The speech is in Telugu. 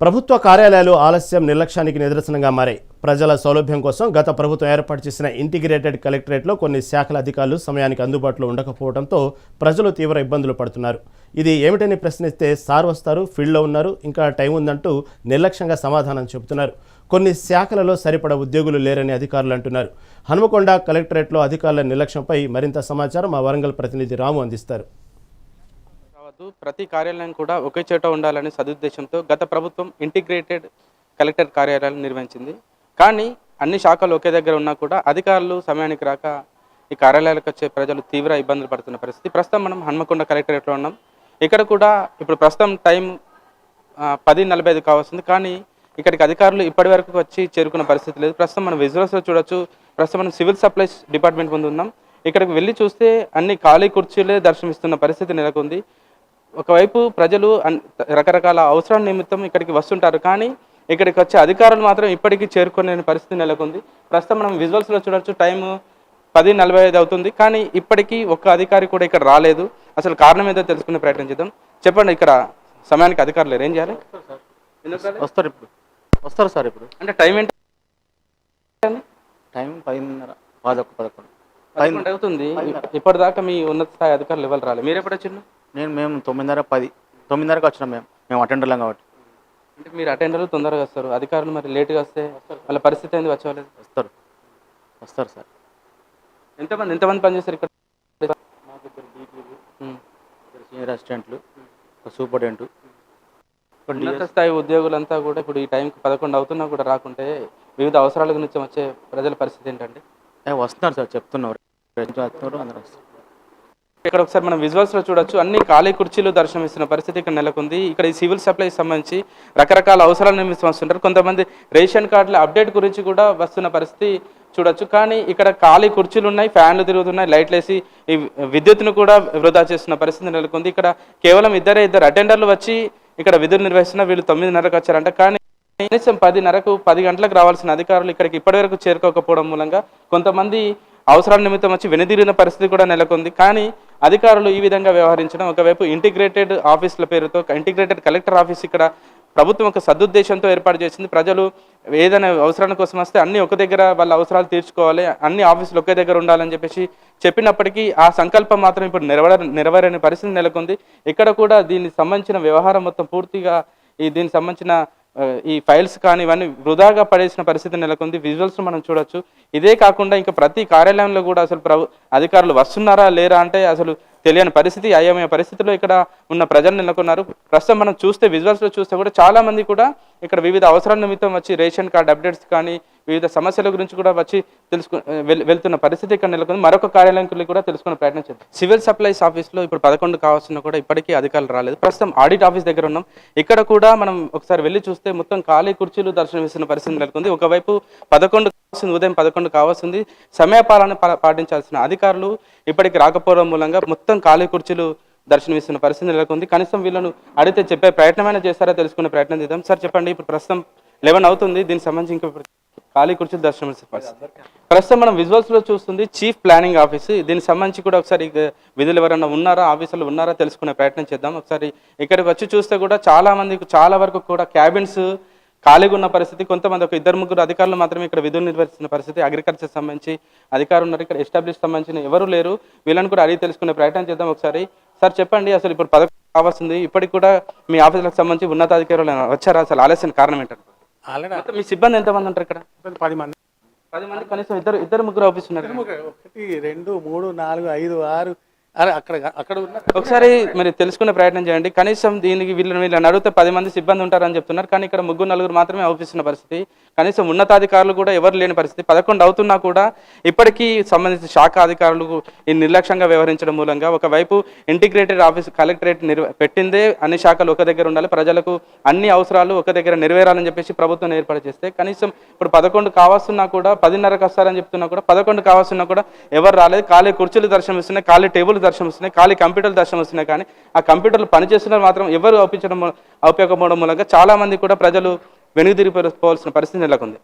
ప్రభుత్వ కార్యాలయాలు ఆలస్యం నిర్లక్ష్యానికి నిదర్శనంగా మారాయి. ప్రజల సౌలభ్యం కోసం గత ప్రభుత్వం ఏర్పాటు చేసిన ఇంటిగ్రేటెడ్ కలెక్టరేట్లో కొన్ని శాఖల అధికారులు సమయానికి అందుబాటులో ఉండకపోవడంతో ప్రజలు తీవ్ర ఇబ్బందులు పడుతున్నారు. ఇది ఏమిటని ప్రశ్నిస్తే సార్ వస్తారు ఫీల్డ్లో ఉన్నారు ఇంకా టైం ఉందంటూ నిర్లక్ష్యంగా సమాధానం చెబుతున్నారు. కొన్ని శాఖలలో సరిపడ ఉద్యోగులు లేరని అధికారులు అంటున్నారు. హనుమకొండ కలెక్టరేట్లో అధికారుల నిర్లక్ష్యంపై మరింత సమాచారం మా వరంగల్ ప్రతినిధి రాము అందిస్తారు. ప్రతి కార్యాలయం కూడా ఒకే చోట ఉండాలనే సదుద్దేశంతో గత ప్రభుత్వం ఇంటిగ్రేటెడ్ కలెక్టర్ కార్యాలయం నిర్వహించింది. కానీ అన్ని శాఖలు ఒకే దగ్గర ఉన్నా కూడా అధికారులు సమయానికి రాక ఈ కార్యాలయాలకు వచ్చే ప్రజలు తీవ్ర ఇబ్బందులు పడుతున్న పరిస్థితి. ప్రస్తుతం మనం హన్మకొండ కలెక్టరేట్లో ఉన్నాం. ఇక్కడ కూడా ఇప్పుడు ప్రస్తుతం టైం పది నలభై ఐదు కావాల్సింది కానీ ఇక్కడికి అధికారులు ఇప్పటి వరకు వచ్చి చేరుకున్న పరిస్థితి లేదు. ప్రస్తుతం మనం విజువల్స్లో చూడొచ్చు. ప్రస్తుతం మనం సివిల్ సప్లైస్ డిపార్ట్మెంట్ ముందు ఉన్నాం. ఇక్కడికి వెళ్ళి చూస్తే అన్ని ఖాళీ కుర్చీలే దర్శనమిస్తున్న పరిస్థితి నెలకొంది. ఒకవైపు ప్రజలు రకరకాల అవసరాల నిమిత్తం ఇక్కడికి వస్తుంటారు కానీ ఇక్కడికి వచ్చే అధికారులు మాత్రం ఇప్పటికీ చేరుకునే పరిస్థితి నెలకొంది. ప్రస్తుతం మనం విజువల్స్లో చూడొచ్చు టైం పది నలభై ఐదు అవుతుంది కానీ ఇప్పటికీ ఒక్క అధికారి కూడా ఇక్కడ రాలేదు. అసలు కారణం ఏదో తెలుసుకునే ప్రయత్నం చేద్దాం చెప్పండి ఇక్కడ సమయానికి అధికారులు లేరు. ఏం చేయాలి? వస్తారు ఇప్పుడు. వస్తారు సార్ ఇప్పుడు. అంటే టైం ఏంటి? టైం పదిన్నర పదకొండు పదకొండు. అవుతుంది. ఇప్పటిదాకా మీ ఉన్నత స్థాయి అధికారులు ఎవరు రాలేదు? మీరు ఎప్పుడు వచ్చిండ్రు నేను మేము తొమ్మిదిన్నర పది తొమ్మిదిన్నరకు వచ్చినాం మేము మేము అటెండర్లం కాబట్టి. అంటే మీరు అటెండర్లు తొందరగా వస్తారు. అధికారులు మరి లేట్గా వస్తే వాళ్ళ పరిస్థితి ఏంది? వచ్చేవాళ్ళు వస్తారు. వస్తారు సార్. ఎంతమంది ఎంతమంది పనిచేస్తారు ఇక్కడ. సీనియర్ అసిస్టెంట్లు ఒక సూపరింటెండెంట్ ఒక ఉన్నత స్థాయి ఉద్యోగులంతా కూడా ఇప్పుడు ఈ టైంకి పదకొండు అవుతున్నా కూడా రాకుంటే వివిధ అవసరాల గురించి వచ్చే ప్రజల పరిస్థితి ఏంటంటే వస్తున్నారు సార్ చెప్తున్నారు. అందరూ వస్తారు ఇక్కడ ఒకసారి మనం విజువల్స్లో చూడొచ్చు. అన్ని ఖాళీ కుర్చీలు దర్శనమిస్తున్న పరిస్థితి ఇక్కడ నెలకొంది. ఇక్కడ ఈ సివిల్ సప్లైకి సంబంధించి రకరకాల అవసరాలను వస్తుంటారు కొంతమంది రేషన్ కార్డుల అప్డేట్ గురించి కూడా వస్తున్న పరిస్థితి చూడొచ్చు. కానీ ఇక్కడ ఖాళీ కుర్చీలు ఉన్నాయి ఫ్యాన్లు తిరుగుతున్నాయి లైట్లు వేసి ఈ విద్యుత్ను కూడా వృధా చేస్తున్న పరిస్థితి నెలకొంది. ఇక్కడ కేవలం ఇద్దరే ఇద్దరు అటెండర్లు వచ్చి ఇక్కడ విధులు నిర్వహిస్తున్న వీళ్ళు తొమ్మిదిన్నరకు వచ్చారంట. కానీ కనీసం పదిన్నరకు పది గంటలకు రావాల్సిన అధికారులు ఇక్కడికి ఇప్పటివరకు చేరుకోకపోవడం మూలంగా కొంతమంది అవసరాల నిమిత్తం వచ్చి వెనుదిరిగిన పరిస్థితి కూడా నెలకొంది. కానీ అధికారులు ఈ విధంగా వ్యవహరించడం ఒకవైపు ఇంటిగ్రేటెడ్ ఆఫీసుల పేరుతో ఇంటిగ్రేటెడ్ కలెక్టర్ ఆఫీస్ ఇక్కడ ప్రభుత్వం ఒక సదుద్దేశంతో ఏర్పాటు చేసింది. ప్రజలు ఏదైనా అవసరాల కోసం వస్తే అన్ని ఒక దగ్గర వాళ్ళ అవసరాలు తీర్చుకోవాలి అన్ని ఆఫీసులు ఒకే దగ్గర ఉండాలని చెప్పేసి చెప్పినప్పటికీ ఆ సంకల్పం మాత్రం ఇప్పుడు నెరవేర నెరవేరని పరిస్థితి నెలకొంది. ఇక్కడ కూడా దీనికి సంబంధించిన వ్యవహారం మొత్తం పూర్తిగా ఈ దీనికి సంబంధించిన ఈ ఫైల్స్ కానీ ఇవన్నీ వృధాగా పడేసిన పరిస్థితి నెలకొంది. విజువల్స్ మనం చూడొచ్చు. ఇదే కాకుండా ఇంకా ప్రతి కార్యాలయంలో కూడా అసలు ప్రభు అధికారులు వస్తున్నారా లేరా అంటే అసలు తెలియని పరిస్థితి అయోమయ పరిస్థితిలో ఇక్కడ ఉన్న ప్రజలు నెలకొన్నారు. ప్రస్తుతం మనం చూస్తే విజువల్స్లో చూస్తే కూడా చాలామంది కూడా ఇక్కడ వివిధ అవసరాల నిమిత్తం వచ్చి రేషన్ కార్డ్ అప్డేట్స్ కానీ వివిధ సమస్యల గురించి కూడా వచ్చి తెలుసుకు వెళ్తున్న పరిస్థితి ఇక్కడ నెలకొంది. మరొక కార్యాలయం కూడా తెలుసుకునే ప్రయత్నం చేద్దాం. సివిల్ సప్లైస్ ఆఫీస్లో ఇప్పుడు పదకొండు కావాల్సిన కూడా ఇప్పటికీ అధికారులు రాలేదు. ప్రస్తుతం ఆడిట్ ఆఫీస్ దగ్గర ఉన్నాం. ఇక్కడ కూడా మనం ఒకసారి వెళ్ళి చూస్తే మొత్తం ఖాళీ కుర్చీలు దర్శనమిస్తున్న పరిస్థితి నెలకొంది. ఒకవైపు పదకొండు కావాల్సింది ఉదయం పదకొండు కావాల్సింది. సమయపాలన పాటించాల్సిన అధికారులు ఇప్పటికి రాకపోవడం మూలంగా మొత్తం ఖాళీ కుర్చీలు దర్శనమిస్తున్న పరిస్థితి నెలకొంది. కనీసం వీళ్ళను అడిగితే చెప్పే ప్రయత్నమైనా చేస్తారా తెలుసుకునే ప్రయత్నం చేద్దాం. సార్ చెప్పండి. ఇప్పుడు ప్రస్తుతం లెవెన్ అవుతుంది. దీనికి సంబంధించి ఇంకా ఖాళీ కుర్చీలు దర్శనం ప్రస్తుతం మనం విజువల్స్లో చూస్తుంది చీఫ్ ప్లానింగ్ ఆఫీస్ దీనికి సంబంధించి కూడా ఒకసారి విధులు ఎవరైనా ఉన్నారా ఆఫీసులు ఉన్నారా తెలుసుకునే ప్రయత్నం చేద్దాం. ఒకసారి ఇక్కడికి వచ్చి చూస్తే కూడా చాలా మంది చాలా వరకు కూడా క్యాబిన్స్ ఖాళీగా ఉన్న పరిస్థితి. కొంతమంది ఒక ఇద్దరు ముగ్గురు అధికారులు మాత్రమే ఇక్కడ విధులు నిర్వహిస్తున్న పరిస్థితి. అగ్రికల్చర్ సంబంధించి అధికారులు ఉన్నారు. ఇక్కడ ఎస్టాబ్లిష్ సంబంధించిన ఎవరు లేరు. వీళ్ళని కూడా అడిగి తెలుసుకునే ప్రయత్నం చేద్దాం ఒకసారి. సార్ చెప్పండి అసలు ఇప్పుడు పదకొండు కావాల్సింది. ఇప్పటికి కూడా మీ ఆఫీసులకు సంబంధించి ఉన్నతాధికారులు వచ్చారా? అసలు ఆలస్యం కారణం ఏంటంటే ఆల్రెడీ మొత్తం మీ సిబ్బంది ఎంతమంది ఉంటారు ఇక్కడ? పది మంది. పది మంది కనీసం ఇద్దరు ఇద్దరు ముగ్గురు ఆఫీస్ ఉన్నారు ఒకటి రెండు మూడు నాలుగు ఐదు ఆరు అరే అక్కడ అక్కడ ఉన్న ఒకసారి మీరు తెలుసుకునే ప్రయత్నం చేయండి. కనీసం దీనికి వీళ్ళని వీళ్ళని అడిగితే పది మంది సిబ్బంది ఉంటారని చెప్తున్నారు. కానీ ఇక్కడ ముగ్గురు నలుగురు మాత్రమే ఆఫీస్ ఉన్న పరిస్థితి. కనీసం ఉన్నతాధికారులు కూడా ఎవరు లేని పరిస్థితి. పదకొండు అవుతున్నా కూడా ఇప్పటికీ సంబంధించిన శాఖ అధికారులు ఈ నిర్లక్ష్యంగా వ్యవహరించడం మూలంగా ఒకవైపు ఇంటిగ్రేటెడ్ ఆఫీస్ కలెక్టరేట్ నిర్వ పెట్టిందే అన్ని శాఖలు ఒక దగ్గర ఉండాలి. ప్రజలకు అన్ని అవసరాలు ఒక దగ్గర నెరవేరాలని చెప్పేసి ప్రభుత్వం ఏర్పాటు చేస్తే కనీసం ఇప్పుడు పదకొండు కావాల్సిన కూడా పదిన్నరకు వస్తారని చెప్తున్నా కూడా పదకొండు కావాల్సిన కూడా ఎవరు రాలేదు. ఖాళీ కుర్చీలు దర్శనం ఇస్తున్నాయి ఖాళీ టేబుల్ దర్శనం వస్తున్నాయి ఖాళీ కంప్యూటర్లు దర్శనం వస్తున్నాయి కానీ ఆ కంప్యూటర్లు పనిచేస్తున్నారు మాత్రం ఎవరు ఒప్పించడం ఉపయోగపడడం మూలంగా చాలా మంది కూడా ప్రజలు వెనుదిరిగిపోవాల్సిన పరిస్థితి నెలకొంది.